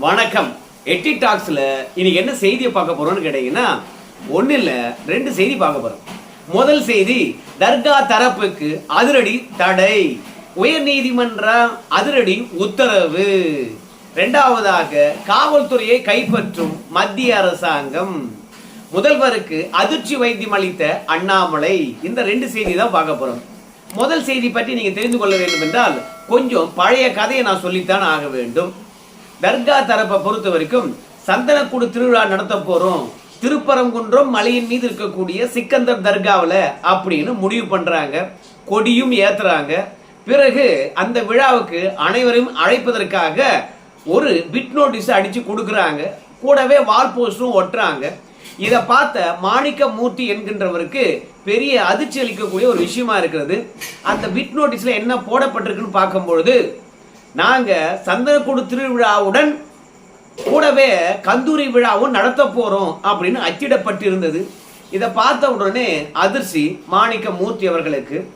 வணக்கம். எட்டி டாக்ஸ்ல இன்னைக்கு என்ன செய்தியை பார்க்க போறோம்னு கேட்டீங்கன்னா ஒண்ணு இல்ல ரெண்டு செய்தி பார்க்க போறோம். முதல் செய்தி தர்கா தரப்புக்கு அதிரடி தடை. உயர் நீதிமன்றம் அதிரடி உத்தரவு. ரெண்டாவதாக காவல்துறையை கைப்பற்றும் மத்திய அரசாங்கம். முதல்வருக்கு அதிர்ச்சி வைத்தியம் அளித்த அண்ணாமலை. இந்த ரெண்டு செய்தி தான் பார்க்க போறோம். முதல் செய்தி பற்றி நீங்க தெரிந்து கொள்ள வேண்டும் என்றால் கொஞ்சம் பழைய கதையை நான் சொல்லித்தான் ஆக வேண்டும். தர்கா தரப்பை பொறுத்த வரைக்கும் சந்தனக்கூடு திருவிழா நடத்த போறோம். திருப்பரங்குன்றம் மலையின் மீது இருக்கக்கூடிய சிக்கந்தர் தர்காவில் அப்படின்னு முடிவு பண்றாங்க. கொடியும் ஏத்துறாங்க. பிறகு அந்த விழாவுக்கு அனைவரையும் அழைப்பதற்காக ஒரு பிட் நோட்டீஸ் அடிச்சு கொடுக்குறாங்க. கூடவே வால் போஸ்டரும் ஒட்டுறாங்க. இதை பார்த்த மாணிக்க மூர்த்தி என்கின்றவருக்கு பெரிய அதிர்ச்சி அளிக்கக்கூடிய ஒரு விஷயமா இருக்கிறது. அந்த பிட் நோட்டீஸ்ல என்ன போடப்பட்டிருக்குன்னு பார்க்கும்பொழுது நாங்க சந்தனக்கூடு திருவிழாவுடன் கூடவே கந்தூரி விழாவும் நடத்த போறோம் அப்படின்னு அச்சிடப்பட்டிருந்தது. இதை பார்த்த உடனே அதிர்ச்சி மாணிக்க மூர்த்தி அவர்களுக்கு.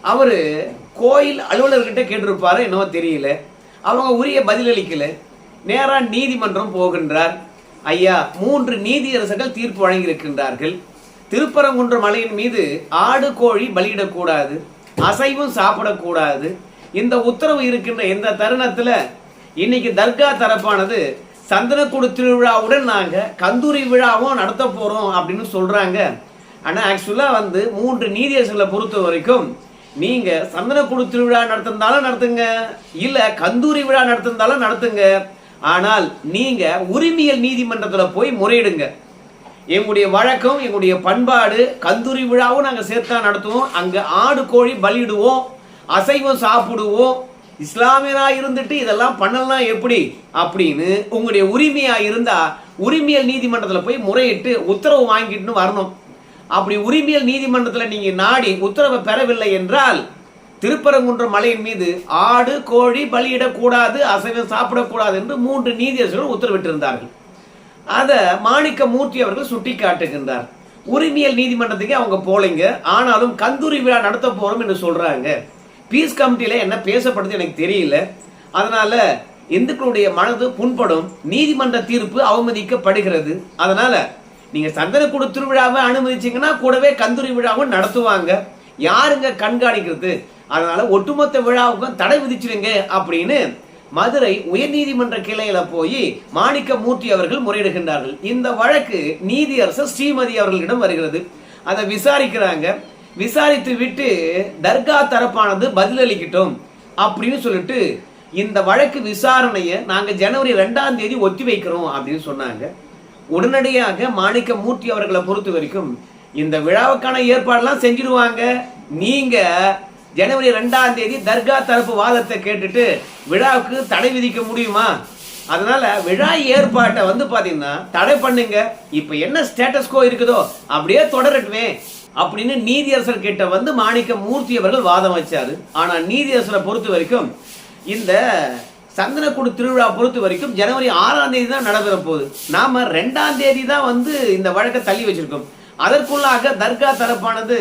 அவரு கோயில் அலுவலர்கிட்ட கேட்டிருப்பாரு என்னவோ தெரியல. அவங்க உரிய பதிலளிக்கல. நேரா நீதிமன்றம் போகின்றார். ஐயா மூன்று நீதியரசர்கள் தீர்ப்பு வழங்கியிருக்கின்றார்கள். திருப்பரங்குன்ற மலையின் மீது ஆடு கோழி பலியிடக்கூடாது. அசைவும் சாப்பிடக்கூடாது. இந்த உத்தரவு இருக்கின்ற இந்த தருணத்தில் இன்னைக்கு தர்கா தரப்பானது சந்தனக்கூடு திருவிழாவுடன் நாங்கள் கந்தூரி விழாவும் நடத்த போகிறோம் அப்படின்னு சொல்கிறாங்க ஆனால் ஆக்சுவலாக வந்து மூன்று நீதியரசர்களை பொறுத்த வரைக்கும் நீங்கள் சந்தனக்கூடு திருவிழா நடத்திருந்தாலும் நடத்துங்க. இல்லை கந்தூரி விழா நடத்திருந்தாலும் நடத்துங்க. ஆனால் நீங்கள் உரிமையல் நீதிமன்றத்தில் போய் முறையிடுங்க. எங்களுடைய வழக்கம் எங்களுடைய பண்பாடு கந்தூரி விழாவும் நாங்கள் சேர்த்தா நடத்துவோம். அங்கே ஆடு கோழி பலியிடுவோம். அசைவம் சாப்பிடுவோம். இஸ்லாமியனாக இருந்துட்டு இதெல்லாம் பண்ணலாம் எப்படி? அப்படின்னு உங்களுடைய உரிமையாக இருந்தால் உரிமையல் நீதிமன்றத்தில் போய் முறையிட்டு உத்தரவு வாங்கிட்டு வரணும். அப்படி உரிமையல் நீதிமன்றத்தில் நீங்கள் நாடி உத்தரவை பெறவில்லை என்றால் திருப்பரங்குன்றம் மலையின் மீது ஆடு கோழி பலியிடக்கூடாது அசைவம் சாப்பிடக்கூடாது என்று மூன்று நீதியரசர்கள் உத்தரவிட்டிருந்தார்கள். அதை மாணிக்க மூர்த்தி அவர்கள் சுட்டி காட்டுகின்றார் உரிமையல் நீதிமன்றத்துக்கு அவங்க போலைங்க. ஆனாலும் கந்தூரி விழா நடத்த போறோம் என்று சொல்றாங்க. பீஸ் கமிட்டியில் என்ன பேசப்படுது எனக்கு தெரியல. அதனால இந்துக்களுடைய மனது புண்படும். நீதிமன்ற தீர்ப்பு அவமதிக்கப்படுகிறது. அதனால நீங்க சந்தனக்கூடு திருவிழாவை அனுமதிச்சிங்கன்னா கூடவே கந்தூரி விழாவும் நடத்துவாங்க. யாருங்க கண்காணிக்கிறது? அதனால ஒட்டுமொத்த விழாவுக்கும் தடை விதிச்சிருங்க அப்படின்னு மதுரை உயர்நீதிமன்ற கிளையில போய் மாணிக்க மூர்த்தி அவர்கள் முறையிடுகின்றார்கள். இந்த வழக்கு நீதியரசர் ஸ்ரீமதி அவர்களிடம் வருகிறது. அதை விசாரிக்கிறாங்க. விசாரித்து விட்டு தர்கா தரப்பானது பதிலளிக்கட்டும் அப்படின்னு சொல்லிட்டு இந்த வழக்கு விசாரணையை நாங்கள் ஜனவரி ரெண்டாம் தேதி ஒத்தி வைக்கிறோம் அப்படின்னு சொன்னாங்க. உடனடியாக மாணிக்க மூர்த்தி அவர்களை பொறுத்த வரைக்கும் இந்த விழாவுக்கான ஏற்பாடெல்லாம் செஞ்சிடுவாங்க நீங்க ஜனவரி ரெண்டாம் தேதி தர்கா தரப்பு வாதத்தை கேட்டுட்டு விழாவுக்கு தடை விதிக்க முடியுமா? அதனால விழா ஏற்பாட்டை வந்து பாத்தீங்கன்னா தடை பண்ணுங்க. இப்ப என்ன ஸ்டேட்டஸ்கோ இருக்குதோ அப்படியே தொடரட்டுமே. அப்படின்னு நீதியரசர் கிட்ட வந்து மாணிக்க மூர்த்தி அவர்கள் வாதம் வச்சாரு. ஆனால் நீதியரசரை பொறுத்த வரைக்கும் இந்த சந்தனக்கூடு திருவிழா பொறுத்த வரைக்கும் ஜனவரி ஆறாம் தேதி தான் நடைபெற போகுது. நாம ரெண்டாம் தேதி தான் வந்து இந்த வழக்கை தள்ளி வச்சிருக்கோம். அதற்குள்ளாக தர்கா தரப்பானது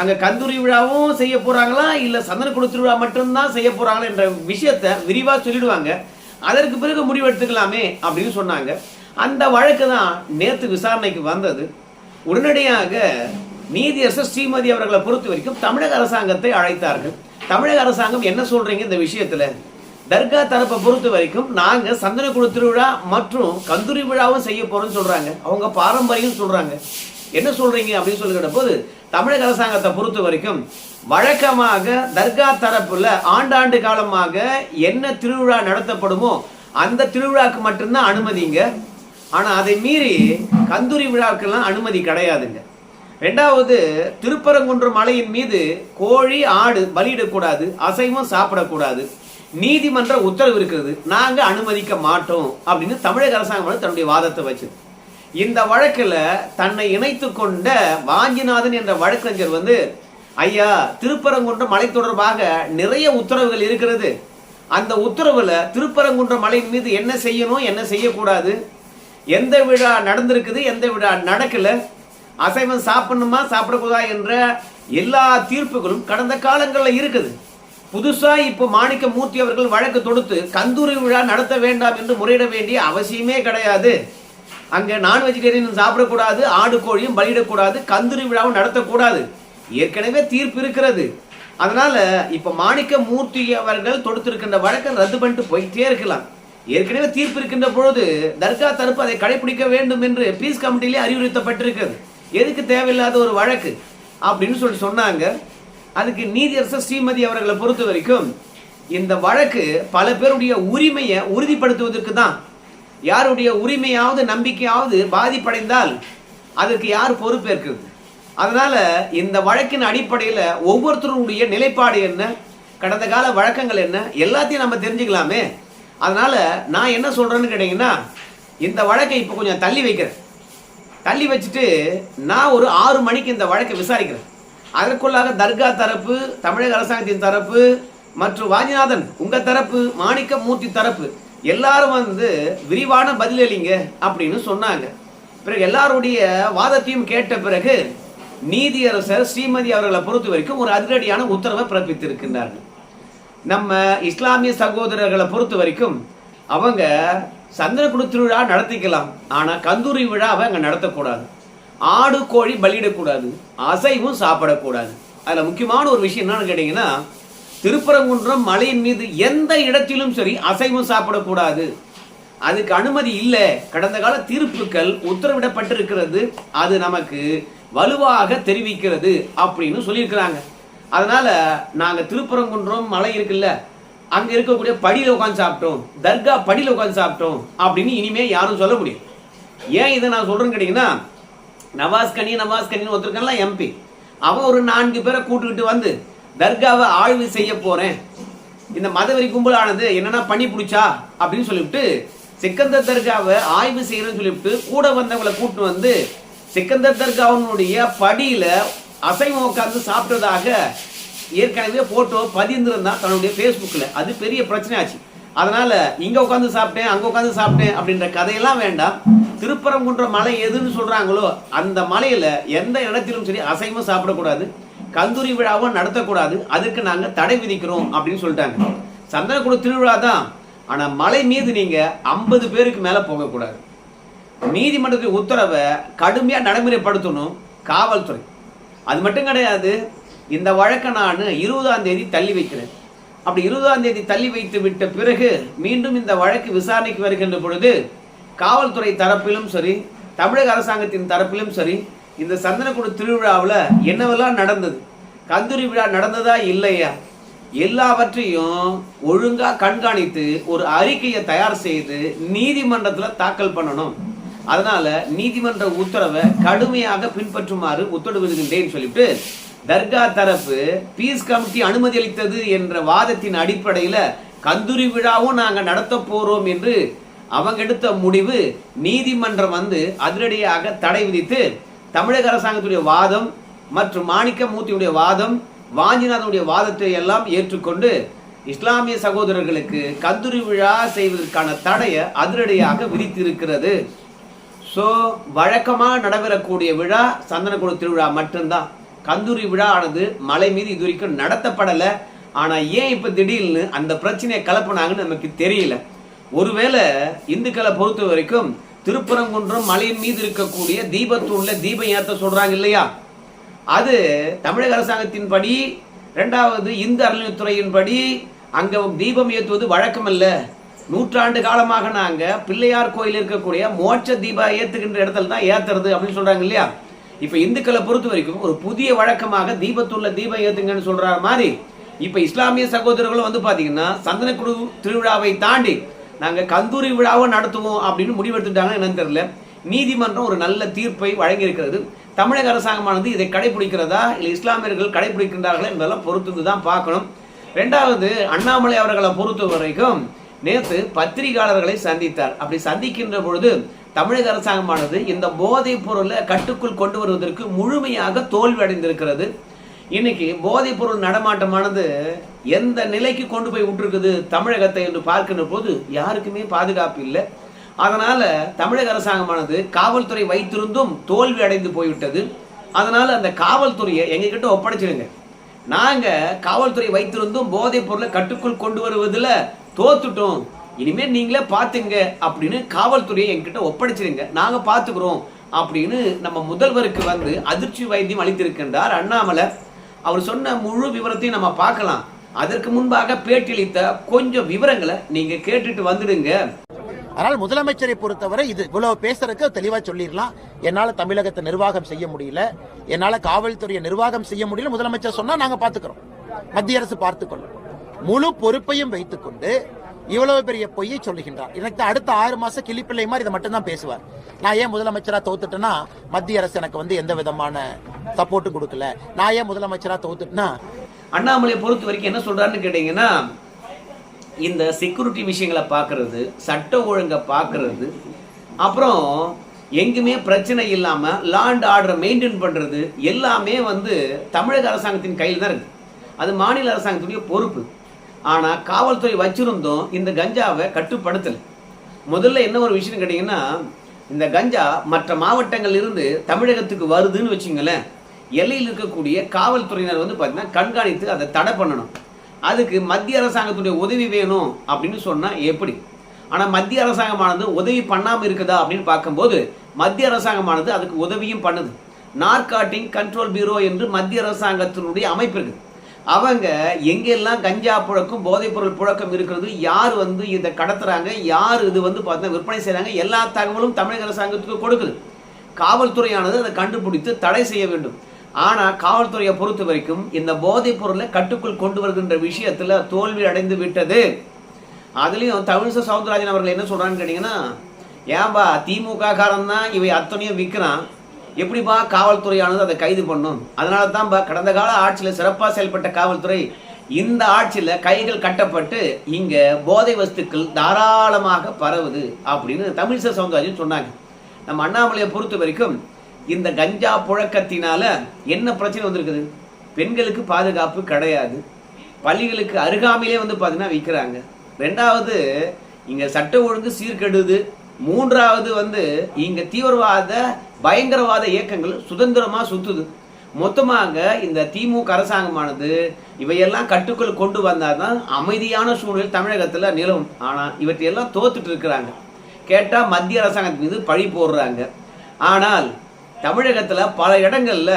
அங்க கந்தூரி விழாவும் செய்ய போறாங்களா? இல்ல சந்தனக்கூடு திருவிழா மட்டும்தான் செய்ய போறாங்களா என்ற விஷயத்த விரிவா சொல்லிடுவாங்க. அதற்கு பிறகு முடிவெடுத்துக்கலாமே அப்படின்னு சொன்னாங்க. அந்த வழக்கு தான் நேற்று விசாரணைக்கு வந்தது. உடனடியாக நீதியரசர் ஸ்ரீமதி அவர்களை பொறுத்த வரைக்கும் தமிழக அரசாங்கத்தை அழைத்தார்கள். தமிழக அரசாங்கம் என்ன சொல்றீங்க இந்த விஷயத்துல? தர்கா தரப்பை பொறுத்த வரைக்கும் நாங்க சந்தனக்குழு திருவிழா மற்றும் கந்தூரி விழாவும் செய்ய போறோம்னு சொல்றாங்க. அவங்க பாரம்பரியம் சொல்றாங்க. என்ன சொல்றீங்க அப்படின்னு சொல்லுகிற போது தமிழக அரசாங்கத்தை பொறுத்த வரைக்கும் வழக்கமாக தர்கா தரப்புல ஆண்டாண்டு காலமாக என்ன திருவிழா நடத்தப்படுமோ அந்த திருவிழாக்கு மட்டும்தான் அனுமதிங்க. ஆனா அதை மீறி கந்தூரி விழாவுக்கெல்லாம் அனுமதி கிடையாதுங்க. ரெண்டாவது திருப்பரங்குன்ற மலையின் மீது கோழி ஆடு பலியிடக்கூடாது அசைவம் சாப்பிடக்கூடாது. நீதிமன்ற உத்தரவு இருக்கிறது. நாங்கள் அனுமதிக்க மாட்டோம் அப்படின்னு தமிழக அரசாங்கம் வந்து தன்னுடைய வாதத்தை வச்சது. இந்த வழக்கில் தன்னை இணைத்து கொண்ட வாஞ்சிநாதன் என்ற வழக்கறிஞர் வந்து ஐயா திருப்பரங்குன்றம் மலை தொடர்பாக நிறைய உத்தரவுகள் இருக்கிறது. அந்த உத்தரவில் திருப்பரங்குன்றம் மலையின் மீது என்ன செய்யணும் என்ன செய்யக்கூடாது? எந்த விழா நடந்திருக்குது எந்த விழா நடக்கலை? அசைவம் சாப்பிடணுமா சாப்பிடக்கூடா என்ற எல்லா தீர்ப்புகளும் கடந்த காலங்களில் இருக்குது. புதுசா இப்போ மாணிக்க மூர்த்தி அவர்கள் வழக்கு தொடுத்து கந்தூரி விழா நடத்த வேண்டாம் என்று முறையிட வேண்டிய அவசியமே கிடையாது. அங்கே நான் வெஜிடேரியன் சாப்பிடக்கூடாது ஆடு கோழியும் பலியிடக்கூடாது கந்தூரி விழாவும் நடத்தக்கூடாது. ஏற்கனவே தீர்ப்பு இருக்கிறது. அதனால இப்போ மாணிக்க மூர்த்தி அவர்கள் தொடுத்திருக்கின்ற வழக்கை ரத்து பண்ணிட்டு போயிட்டே இருக்கலாம். ஏற்கனவே தீர்ப்பு இருக்கின்ற பொழுது தர்கா தரப்பு அதை கடைபிடிக்க வேண்டும் என்று பீஸ் கமிட்டிலே அறிவுறுத்தப்பட்டிருக்கிறது. எதுக்கு தேவையில்லாத ஒரு வழக்கு? அப்படின்னு சொல்லி சொன்னாங்க. அதுக்கு நீதியரசர் ஸ்ரீமதி அவர்களை பொறுத்த வரைக்கும் இந்த வழக்கு பல பேருடைய உரிமையை உறுதிப்படுத்துவதற்கு தான். யாருடைய உரிமையாவது நம்பிக்கையாவது பாதிப்படைந்தால் அதற்கு யார் பொறுப்பேற்கிறது அதனால இந்த வழக்கின் அடிப்படையில் ஒவ்வொருத்தருடைய நிலைப்பாடு என்ன? கடந்த கால வழக்கங்கள் என்ன? எல்லாத்தையும் நம்ம தெரிஞ்சுக்கலாமே. அதனால நான் என்ன சொல்றேன்னு கேட்டீங்கன்னா இந்த வழக்கை இப்போ கொஞ்சம் தள்ளி வைக்கிறேன். தள்ளி வச்சுட்டு நான் ஒரு ஆறு மணிக்கு இந்த வழக்கை விசாரிக்கிறேன். அதற்குள்ளாக தர்கா தரப்பு தமிழக அரசாங்கத்தின் தரப்பு மற்றும் வாஞ்சிநாதன் உங்கள் தரப்பு மாணிக்க மூர்த்தி தரப்பு எல்லாரும் வந்து விரிவான பதில் அளிங்க அப்படின்னு சொன்னாங்க. பிறகு எல்லாருடைய வாதத்தையும் கேட்ட பிறகு நீதியரசர் ஸ்ரீமதி அவர்களை பொறுத்த வரைக்கும் ஒரு அதிரடியான உத்தரவை பிறப்பித்திருக்கின்றார்கள். நம்ம இஸ்லாமிய சகோதரர்களை பொறுத்த வரைக்கும் அவங்க சந்தனக்குடு திருவிழா நடத்திக்கலாம். ஆனால் கந்தூரி விழாவை அங்கே நடத்தக்கூடாது. ஆடு கோழி பலியிடக்கூடாது. அசைவும் சாப்பிடக்கூடாது. அதில் முக்கியமான ஒரு விஷயம் என்னன்னு கேட்டிங்கன்னா திருப்பரங்குன்றம் மலையின் மீது எந்த இடத்திலும் சரி அசைவும் சாப்பிடக்கூடாது. அதுக்கு அனுமதி இல்லை. கடந்த கால தீர்ப்புகள் உத்தரவிடப்பட்டிருக்கிறது. அது நமக்கு வலுவாக தெரிவிக்கிறது அப்படின்னு சொல்லியிருக்கிறாங்க. அதனால நாங்கள் திருப்பரங்குன்றம் மலை இருக்குல்ல அங்க இருக்கக்கூடிய படியில உட்காந்து சாப்பிட்டோம் தர்கா படியில உட்காந்து சாப்பிட்டோம் அப்படின்னு இனிமே யாரும் சொல்ல முடியும் ஏன் இதை நான் சொல்றேன்னு கேட்டீங்கன்னா நவாஸ் கனி நவாஸ் கனின்னு ஒருத்தருக்கெல்லாம் எம்பி அவன் ஒரு நான்கு பேரை கூட்டுக்கிட்டு வந்து தர்காவை ஆய்வு செய்ய போறேன். இந்த மதவெறி கும்பலானது என்னன்னா பண்ணி பிடிச்சா அப்படின்னு சொல்லிவிட்டு சிக்கந்தர் தர்காவை ஆய்வு செய்யறேன்னு சொல்லிவிட்டு கூட வந்தவங்களை கூட்டு வந்து சிக்கந்தர் தர்காவினுடைய படியில அசைவம் உட்காந்து சாப்பிட்டதாக ஏற்கனவே போட்டோ பதிந்திருந்தான் தன்னுடைய ஃபேஸ்புக்கில் அது பெரிய பிரச்சனை ஆச்சு அதனால இங்கே உட்காந்து சாப்பிட்டேன் அங்கே உட்காந்து சாப்பிட்டேன் அப்படின்ற கதையெல்லாம் வேண்டாம். திருப்பரங்குன்ற மலை எதுன்னு சொல்றாங்களோ அந்த மலையில் எந்த இடத்திலும் சரி அசைவம் சாப்பிடக்கூடாது கந்தூரி விழாவும் நடத்தக்கூடாது அதுக்கு நாங்கள் தடை விதிக்கிறோம் அப்படின்னு சொல்லிட்டாங்க. சந்தனக்குழு திருவிழா தான். ஆனால் மலை மீது நீங்கள் ஐம்பது பேருக்கு மேலே போகக்கூடாது. நீதிமன்றத்தின் உத்தரவை கடுமையாக நடைமுறைப்படுத்தணும் காவல்துறை. அது மட்டும் கிடையாது இந்த வழக்கை நான் இருபதாம் தேதி தள்ளி வைக்கிறேன். அப்படி இருபதாம் தேதி தள்ளி வைத்து விட்ட பிறகு மீண்டும் இந்த வழக்கு விசாரணைக்கு வருகின்ற பொழுது காவல்துறை தரப்பிலும் சரி தமிழக அரசாங்கத்தின் தரப்பிலும் சரி இந்த சந்தனக்குடு திருவிழாவில் என்னவெல்லாம் நடந்தது? கந்தூரி விழா நடந்ததா இல்லையா? எல்லாவற்றையும் ஒழுங்காக கண்காணித்து ஒரு அறிக்கையை தயார் செய்து நீதிமன்றத்தில் தாக்கல் பண்ணணும். அதனால நீதிமன்ற உத்தரவை கடுமையாக பின்பற்றுமாறு உத்தரவிடுகின்றேன்னு சொல்லிட்டு தர்கா தரப்பு பீஸ் கமிட்டி அனுமதி அளித்தது என்ற வாதத்தின் அடிப்படையில் கந்தூரி விழாவும் நாங்கள் நடத்த போகிறோம் என்று அவங்க எடுத்த முடிவு. நீதிமன்றம் வந்து அதிரடியாக தடை விதித்து தமிழக அரசாங்கத்துடைய வாதம் மற்றும் மாணிக்க மூர்த்தியுடைய வாதம் வாஞ்சிநாதனுடைய வாதத்தை எல்லாம் ஏற்றுக்கொண்டு இஸ்லாமிய சகோதரர்களுக்கு கந்தூரி விழா செய்வதற்கான தடையை அதிரடியாக விதித்திருக்கிறது. ஸோ வழக்கமாக நடைபெறக்கூடிய விழா சந்தனக்குழு திருவிழா மட்டும்தான். கந்தூரி விழாவானது மலை மீது இது வரைக்கும் நடத்தப்படலை. ஆனால் ஏன் இப்போ திடீர்னு அந்த பிரச்சனையை கலப்பினாங்கன்னு நமக்கு தெரியல. ஒருவேளை இந்துக்களை பொறுத்த வரைக்கும் திருப்பரங்குன்றம் மலையின் மீது இருக்கக்கூடிய தீபத்தூண்ல தீபம் ஏத்த சொல்றாங்க இல்லையா? அது தமிழக அரசாங்கத்தின் படி ரெண்டாவது இந்து அறநிலையத்துறையின் படி அங்க தீபம் ஏற்றுவது வழக்கம் அல்ல நூற்றாண்டு காலமாக நாங்க பிள்ளையார் கோயில் இருக்கக்கூடிய மோட்ச தீபா ஏத்துகின்ற இடத்துல தான் ஏத்துறது அப்படின்னு சொல்றாங்க இல்லையா? இப்ப இந்துக்களை பொறுத்த வரைக்கும் ஒரு புதிய வழக்கமாக தீபத்துள்ள தீபம் ஏத்துங்கன்னு சொல்ற மாதிரி இப்ப இஸ்லாமிய சகோதரர்களும் வந்து பாத்தீங்கன்னா சந்தனக்குழு திருவிழாவை தாண்டி நாங்க கந்தூரி விழாவை நடத்துவோம் அப்படின்னு முடிவெடுத்துட்டாங்க என்னன்னு தெரியல. நீதிமன்றம் ஒரு நல்ல தீர்ப்பை வழங்கியிருக்கிறது. தமிழக அரசாங்கமானது இதை கடைபிடிக்கிறதா இல்லை இஸ்லாமியர்கள் கடைபிடிக்கின்றார்களா என்பதெல்லாம் பொறுத்து தான் பார்க்கணும். ரெண்டாவது அண்ணாமலை அவர்களை பொறுத்த வரைக்கும் நேற்று பத்திரிகையாளர்களை சந்தித்தார். அப்படி சந்திக்கின்ற பொழுது தமிழக அரசாங்கமானது இந்த போதைப் பொருளை கட்டுக்குள் கொண்டு வருவதற்கு முழுமையாக தோல்வி அடைந்திருக்கிறது இன்னைக்கு போதைப் பொருள் நடமாட்டமானது எந்த நிலைக்கு கொண்டு போய் விட்டுருக்குது தமிழகத்தை என்று பார்க்கின்ற போது யாருக்குமே பாதுகாப்பு இல்லை. அதனால தமிழக அரசாங்கமானது காவல்துறை வைத்திருந்தும் தோல்வி அடைந்து போய்விட்டது. அதனால அந்த காவல்துறையை எங்ககிட்ட ஒப்படைச்சிடுங்க நாங்க காவல்துறை வைத்திருந்தும் போதைப் பொருளை கட்டுக்குள் கொண்டு வருவதில் தோத்துட்டோம். இனிமேல் நீங்களே பார்த்துங்க அப்படின்னு காவல்துறையை என்கிட்ட ஒப்படைச்சிருங்க. நாங்கள் பார்த்துக்கிறோம் அப்படின்னு நம்ம முதல்வருக்கு வந்து அதிர்ச்சி வைத்தியம் அளித்திருக்கின்றார் அண்ணாமலை. அவர் சொன்ன முழு விவரத்தையும் நம்ம பார்க்கலாம். அதற்கு முன்பாக பேட்டியளித்த கொஞ்சம் விவரங்களை நீங்க கேட்டுட்டு வந்துடுங்க. அதனால் முதலமைச்சரை பொறுத்தவரை இது இவ்வளவு பேசுறதுக்கு தெளிவா சொல்லிடலாம். என்னால தமிழகத்தை நிர்வாகம் செய்ய முடியல. என்னால காவல்துறையை நிர்வாகம் செய்ய முடியல. முதலமைச்சர் சொன்னா நாங்க பாத்துக்கிறோம் மத்திய அரசு பார்த்துக்கொள்ளும். முழு பொறுப்பையும் வைத்துக்கொண்டு இவ்வளவு பெரிய பொய்யை சொல்லுகின்றார். எனக்கு அடுத்த ஆறு மாசம் கிளிப்பிள்ளை மாதிரி இதை மட்டும்தான் பேசுவார். நான் ஏன் முதலமைச்சரா தோத்துட்டேன்னா மத்திய அரசு எனக்கு வந்து எந்த விதமான சப்போர்ட்டும் கொடுக்கல. நான் ஏன் முதலமைச்சரா தோத்துட்டேன்னா அண்ணாமலையை பொறுத்த வரைக்கும் என்ன சொல்றாருன்னு கேட்டீங்கன்னா இந்த செக்யூரிட்டி விஷயங்களை பார்க்கறது சட்ட ஒழுங்கை பார்க்கறது அப்புறம் எங்குமே பிரச்சனை இல்லாமல் லாண்ட் ஆர்டரை மெயின்டைன் பண்ணுறது எல்லாமே வந்து தமிழக அரசாங்கத்தின் கையில் தான் இருக்குது அது மாநில அரசாங்கத்துடைய பொறுப்பு. ஆனால் காவல்துறை வச்சிருந்தும் இந்த கஞ்சாவை கட்டுப்படுத்தலை. முதல்ல என்ன ஒரு விஷயம் கேட்டீங்கன்னா இந்த கஞ்சா மற்ற மாவட்டங்கள் இருந்து தமிழகத்துக்கு வருதுன்னு வச்சுங்களேன். எல்லையில் இருக்கக்கூடிய காவல்துறையினர் வந்து பார்த்தீங்கன்னா கண்காணித்து அதை தடை பண்ணணும். அதுக்கு மத்திய அரசாங்கத்துடைய உதவி வேணும் அப்படின்னு சொன்னால் எப்படி? ஆனால் மத்திய அரசாங்கமானது உதவி பண்ணாமல் இருக்குதா அப்படின்னு பார்க்கும்போது மத்திய அரசாங்கமானது அதுக்கு உதவியும் பண்ணுது. நார்காட்டிங் கண்ட்ரோல் பியூரோ என்று மத்திய அரசாங்கத்தினுடைய அமைப்பு இருக்குது. அவங்க எங்கெல்லாம் கஞ்சா புழக்கம் போதைப்பொருள் புழக்கம் இருக்கிறது யார் வந்து இதை கடத்துறாங்க யார் இது வந்து பார்த்தீங்கன்னா விற்பனை செய்கிறாங்க எல்லா தகவலும் தமிழக அரசாங்கத்துக்கு கொடுக்குது. காவல்துறையானது அதை கண்டுபிடித்து தடை செய்ய வேண்டும். ஆனால் காவல்துறையை பொறுத்த வரைக்கும் இந்த போதைப் பொருளை கட்டுக்குள் கொண்டு வருகின்ற விஷயத்தில் தோல்வி அடைந்து விட்டது. அதுலேயும் தமிழிசை சவுந்தரராஜன் அவர்கள் என்ன சொல்கிறான்னு கேட்டிங்கன்னா ஏன்பா திமுக காரன் தான் இவை அத்தனையும் விற்கிறான் எப்படிப்பா காவல்துறையானது அதை கைது பண்ணும்? அதனால தான்ப்பா கடந்த கால ஆட்சியில் சிறப்பாக செயல்பட்ட காவல்துறை இந்த ஆட்சியில் கைகள் கட்டப்பட்டு இங்க போதை வஸ்துக்கள் தாராளமாக பரவுது அப்படின்னு தமிழிசை சவுந்தரராஜன் சொன்னாங்க. நம்ம அண்ணாமலையை பொறுத்த வரைக்கும் இந்த கஞ்சா புழக்கத்தினால என்ன பிரச்சனை வந்திருக்குது? பெண்களுக்கு பாதுகாப்பு கிடையாது. பள்ளிகளுக்கு அருகாமையிலே வந்து பார்த்தீங்கன்னா விற்கிறாங்க ரெண்டாவது இங்கே சட்ட ஒழுங்கு சீர்கெடுது. மூன்றாவது வந்து இங்க தீவிரவாத பயங்கரவாத இயக்கங்கள் சுதந்திரமா சுத்துது. மொத்தமாக இந்த திமுக அரசாங்கமானது இவையெல்லாம் கட்டுக்குள் கொண்டு வந்தாதான் அமைதியான சூழ்நிலை தமிழகத்துல நிலவும். ஆனா இவற்றையெல்லாம் தோத்துட்டு இருக்கிறாங்க. கேட்டா மத்திய அரசாங்கத்தின் மீது பழி போடுறாங்க. ஆனால் தமிழகத்துல பல இடங்கள்ல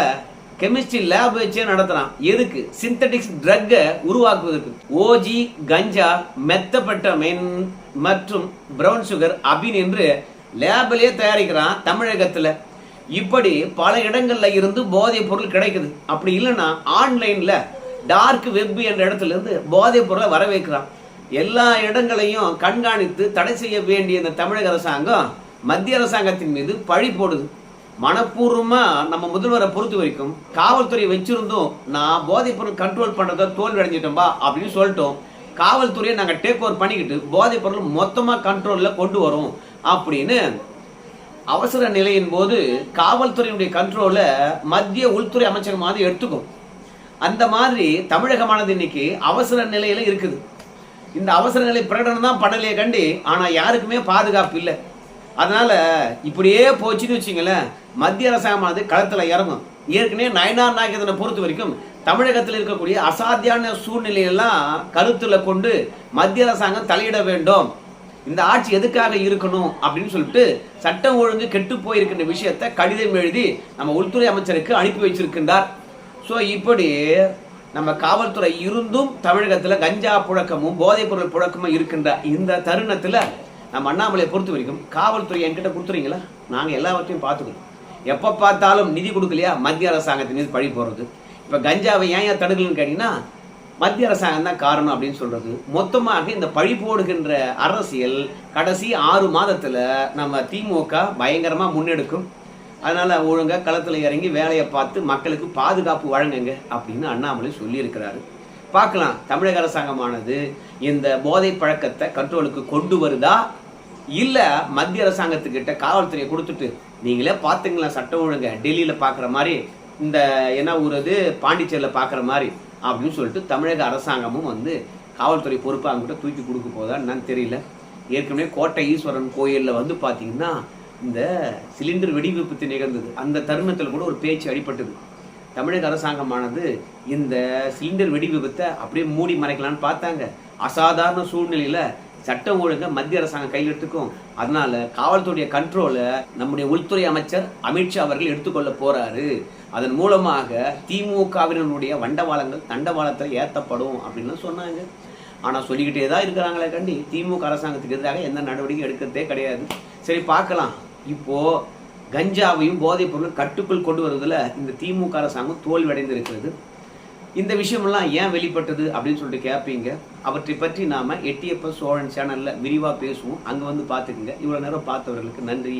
கெமிஸ்ட்ரி லேப் வச்சே நடத்துறான் எதுக்கு? சிந்தட்டிக்ஸ் ட்ரக்கை உருவாக்குவதற்கு. ஓஜி கஞ்சா மெத்தப்பட்ட மென் மற்றும் பிரவுன் சுகர் அபின் என்று லேபிலே தயாரிக்கிறான் தமிழகத்தில். இப்படி பல இடங்களில் இருந்து போதைப் பொருள் கிடைக்குது. அப்படி இல்லைன்னா ஆன்லைனில் டார்க் வெப் என்ற இடத்துல இருந்து போதைப் பொருளை வர வைக்கிறான் எல்லா இடங்களையும் கண்காணித்து தடை செய்ய வேண்டிய இந்த தமிழக அரசாங்கம் மத்திய அரசாங்கத்தின் மீது பழி போடுது. மனப்பூர்வமா நம்ம முதல்வரை பொறுத்த வரைக்கும் காவல்துறை வச்சிருந்தோம் நான் போதைப் பொருள் கண்ட்ரோல் பண்றத தோல்வி அடைஞ்சிட்டோம்பா அப்படின்னு சொல்லிட்டோம். காவல்துறையை நாங்க டேக் ஓவர் பண்ணிக்கிட்டு போதைப் பொருள் மொத்தமா கண்ட்ரோல்ல கொண்டு வரோம் அப்படின்னு அவசர நிலையின் போது காவல்துறையினுடைய கண்ட்ரோல மத்திய உள்துறை அமைச்சகமானது எடுத்துக்கும். அந்த மாதிரி தமிழகமானது இன்னைக்கு அவசர நிலையில இருக்குது. இந்த அவசர நிலை பிரகடனம் தான் பண்ணலையே கண்டி ஆனா யாருக்குமே பாதுகாப்பு இல்லை. அதனால இப்படியே போச்சுன்னு வச்சுங்களேன் மத்திய அரசாங்கமானது களத்தில் இறங்கும். ஏற்கனவே நயனார் நாயகதனை பொறுத்த வரைக்கும் தமிழகத்தில் இருக்கக்கூடிய அசாத்தியான சூழ்நிலையெல்லாம் கருத்தில் கொண்டு மத்திய அரசாங்கம் தலையிட வேண்டும். இந்த ஆட்சி எதுக்காக இருக்கணும் அப்படின்னு சொல்லிட்டு சட்டம் ஒழுங்கு கெட்டு போயிருக்கின்ற விஷயத்தை கடிதம் எழுதி நம்ம உள்துறை அமைச்சருக்கு அனுப்பி வச்சிருக்கின்றார். ஸோ இப்படி நம்ம காவல்துறை இருந்தும் தமிழகத்தில் கஞ்சா புழக்கமும் போதைப் பொருள் புழக்கமும் இருக்கின்ற இந்த தருணத்தில் நம்ம அண்ணாமலையை பொறுத்த வரைக்கும் காவல்துறை என்கிட்ட கொடுத்துறீங்களா? நாங்கள் எல்லாவற்றையும் பார்த்துக்கிறோம். எப்போ பார்த்தாலும் நிதி கொடுக்கலையா? மத்திய அரசாங்கத்தின் மீது பழி போடுறது. இப்போ கஞ்சாவை ஏன் ஏன் தடுக்கலன்னு கேட்டிங்கன்னா மத்திய அரசாங்கம் தான் காரணம் அப்படின்னு சொல்கிறது மொத்தமாக இந்த பழி போடுகின்ற அரசியல் கடைசி ஆறு மாதத்தில் நம்ம திமுக பயங்கரமாக முன்னெடுக்கும். அதனால் ஒழுங்காக களத்தில் இறங்கி வேலையை பார்த்து மக்களுக்கு பாதுகாப்பு வழங்குங்க அப்படின்னு அண்ணாமலை சொல்லியிருக்கிறாரு. பார்க்கலாம் தமிழக அரசாங்கமானது இந்த போதை பழக்கத்தை கண்ட்ரோலுக்கு கொண்டு வருதா? இல்லை மத்திய அரசாங்கத்துக்கிட்ட காவல்துறையை கொடுத்துட்டு நீங்களே பார்த்துங்களா சட்டம் ஒழுங்க. டெல்லியில் பார்க்குற மாதிரி இந்த என்ன ஊர் அது? பாண்டிச்சேரியில் பார்க்குற மாதிரி அப்படின்னு சொல்லிட்டு தமிழக அரசாங்கமும் வந்து காவல்துறை பொறுப்பு அவங்ககிட்ட தூக்கி கொடுக்க போதா என்னன்னு தெரியல. ஏற்கனவே கோட்டை ஈஸ்வரன் கோயிலில் வந்து பார்த்தீங்கன்னா இந்த சிலிண்டர் வெடிவிபத்து நிகழ்ந்தது. அந்த தருணத்தில் கூட ஒரு பேச்சு அடிபட்டது. தமிழக அரசாங்கமானது இந்த சிலிண்டர் வெடி விபத்தை அப்படியே மூடி மறைக்கலான்னு பார்த்தாங்க. அசாதாரண சூழ்நிலையில் சட்டம் ஒழுங்க மத்திய அரசாங்கம் கையில் எடுத்துக்கும் அதனால காவல்துறைய கண்ட்ரோலை நம்முடைய உள்துறை அமைச்சர் அமித்ஷா அவர்கள் எடுத்துக்கொள்ள போறாரு. அதன் மூலமாக திமுகவினருடைய வண்டவாளங்கள் தண்டவாளத்தில் ஏற்றப்படும் அப்படின்னு சொன்னாங்க. ஆனால் சொல்லிக்கிட்டே தான் இருக்கிறாங்களே கண்டி திமுக அரசாங்கத்துக்கு எதிராக எந்த நடவடிக்கையும் எடுக்கிறதே கிடையாது. சரி பார்க்கலாம். இப்போ கஞ்சாவையும் போதைப் பொருளும் கட்டுக்குள் கொண்டு வருவதில் இந்த திமுக அரசாங்கம் தோல்வியடைந்து இருக்கிறது இந்த விஷயமெல்லாம் ஏன் வெளிப்பட்டது அப்படின்னு சொல்லிட்டு கேட்பீங்க அவற்றை பற்றி நாம எட்டியப்ப சோழன் சேனல்ல விரிவா பேசுவோம். அங்க வந்து பார்த்துக்குங்க. இவ்வளவு நேரம் பார்த்தவர்களுக்கு நன்றி.